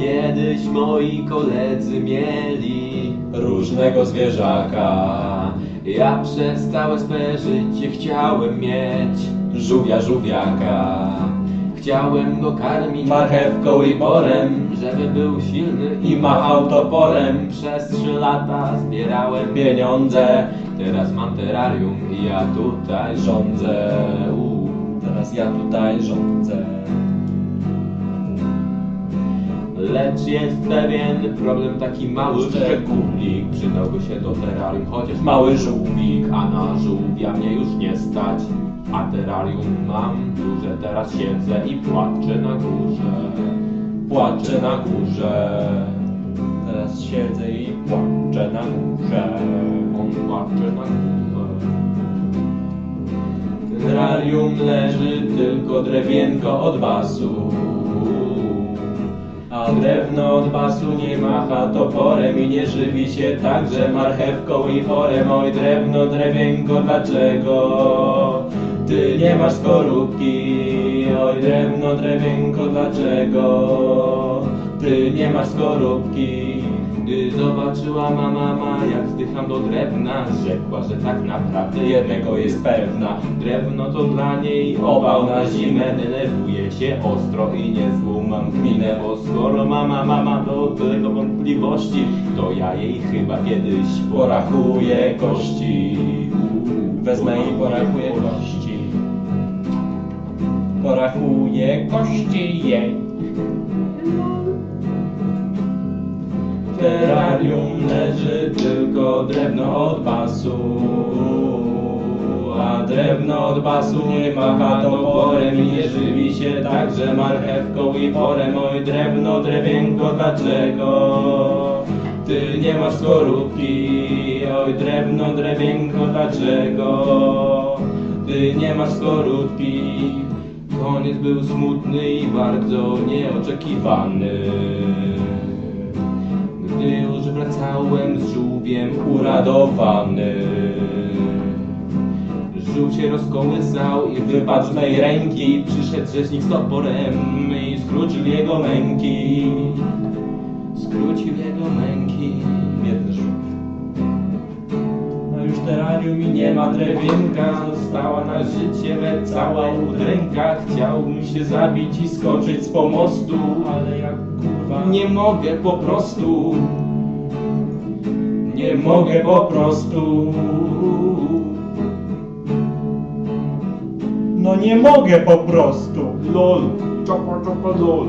Kiedyś moi koledzy mieli różnego zwierzaka. Ja przez całe swe życie chciałem mieć Żółwia, żółwiaka. Chciałem go karmić Marchewką i porem. Żeby był silny I machał toporem. Przez trzy lata zbierałem Pieniądze. Teraz mam terrarium i ja tutaj Rządzę. U. Teraz ja tutaj rządzę. Lecz jest pewien problem taki mały szczególnik Przydałby się do terrarium chociaż Mały żółwik. A na żółwia mnie już nie stać A terrarium mam duże Teraz siedzę i płaczę na górze Płaczę na górze. Teraz siedzę i płaczę na górze. On płacze na górze terrarium leży tylko drewienko od basu A drewno od basu nie macha toporem i nie żywi się także marchewką i porem. Oj drewno, drewienko, dlaczego ty nie masz skorupki? Oj drewno, drewienko, dlaczego ty nie masz skorupki? Zobaczyła ma mama jak zdycham do drewna Rzekła, że tak naprawdę Jednego jest pewna, Drewno to dla niej Obał na zimę. Denerwuje się ostro i niezłą mam kminę Bo skoro mama mama do tego wątpliwości To ja jej chyba kiedyś porachuję kości. Wezmę i porachuję kości. Porachuję kości jej. Terrarium leży tylko drewno od basu. A drewno od basu nie macha toporem i nie żywi się także marchewką i porem. Oj drewno, drewienko, dlaczego? Ty nie masz skorupki, oj drewno, drewienko, dlaczego? Ty nie masz skorupki. Koniec był smutny i bardzo nieoczekiwany wracałem z żółwiem Uradowany. Żółw się rozkołysał i wypadł z mej ręki Przyszedł rzecznik z toporem i skrócił jego męki Skrócił jego męki Biedny żółw. No już terrarium i nie ma drewienka. Została na życie me cała udręka Chciałbym się zabić i skoczyć z pomostu Ale jak kurwa Nie mogę po prostu nie mogę po prostu. No nie mogę po prostu. LOL Czopa czopa LOL